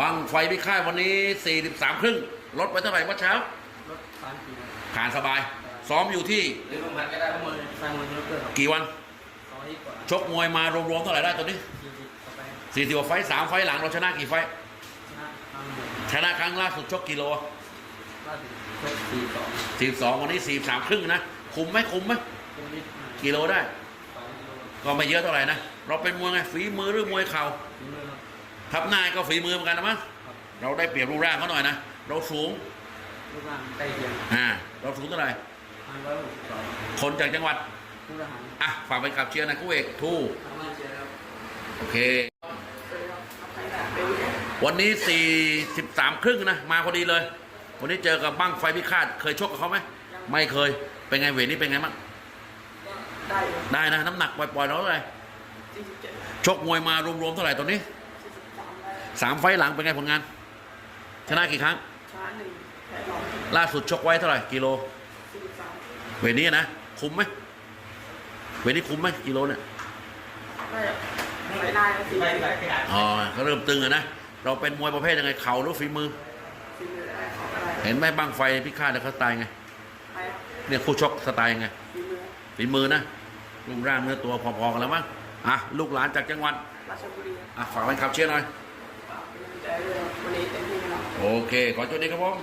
บังไฟพิฆาตวันนี้ 43 ครึ่งลดไปเท่าไหร่เมื่อเช้า รถสามปีผ่านสบาย ซ้อมอยู่ที่หรือลงพันก็ได้มือสร้างมือรถเกิดกี่วัน สองอาทิตย์กว่าชกมวยมารวมๆเท่าไหร่ได้ตัวนี้สี่สิบต่อไป40กว่าไฟต์สามไฟต์หลังเราชนะกี่ไฟต์ชนะทางหนึ่งชนะครั้งล่าสุดชกกิโลล่าสุดชกสี่สอง42 วันนี้ 43 ครึ่งนะ คุมไหมคุมไหมเป็นนิดหน่อยกิโลได้ สองกิโลก็ไม่เยอะเท่าไหร่นะ เราเป็นมวยไงฝีมือหรือมวยเข่าถึงมือครับ ทับหน้าก็ฝีมือเหมือนกันนะมั้งครับเราได้เปรียบรูปร่างเขาหน่อยนะ เราสูงรูปร่างใกล้เคียงอ่าเราสูงเท่าไหร่พันร้อยหกสิบสองคนจากจังหวัดผู้ทหารอะฝากไปกับเชียร์นะคู่เอกทู่ทำงานเชียร์ครับโอเค วันนี้43ครึ่งนะ มาพอดีเลย วันนี้เจอกับบั้งไฟพิฆาตเคยชกกับเขาไหมไม่เคยเป็นไงเวทนี้เป็นไงบ้างได้อยู่ได้นะ น้ำหนักปล่อยๆเราเท่าไหร่สี่สิบเจ็ดชกมวยมารวมๆเท่าไหร่ตอนนี้สี่สิบ สามได้สามไฟต์หลังเป็นไงผลงาน ชนะกี่ครั้ง ชนะหนึ่งแพ้สองล่าสุดชกไว้เท่าไหร่กิโล สี่สิบสามเวทนี้นะ คุ้มไหมเวทนี้คุ้มไหมกิโลเนี่ยได้ไม่ได้สี่ไปสิบไปไปอ๋อเขาเริ่มตึงอะนะ เราเป็นมวยประเภทยังไงเข่าหรือฝีมือ สี่สิบได้ของอะไรเห็นไหมบ้างไฟพิฆาตเนี่ยเขาสไตล์ไง ไปเนี่ยคู่ชกสไตล์ยังไง ฝีมือฝีมือนะรูปร่างเนื้อตัวพอๆกันแล้วมั้งอะลูกหลานจากจังหวัดราชบุรี อะฝากแฟนคลับเชียร์หน่อย ฝากเป็นกำลังใจด้วยวันนี้เต็มที่แน่นอนโอเค ขอโชคดีครับผม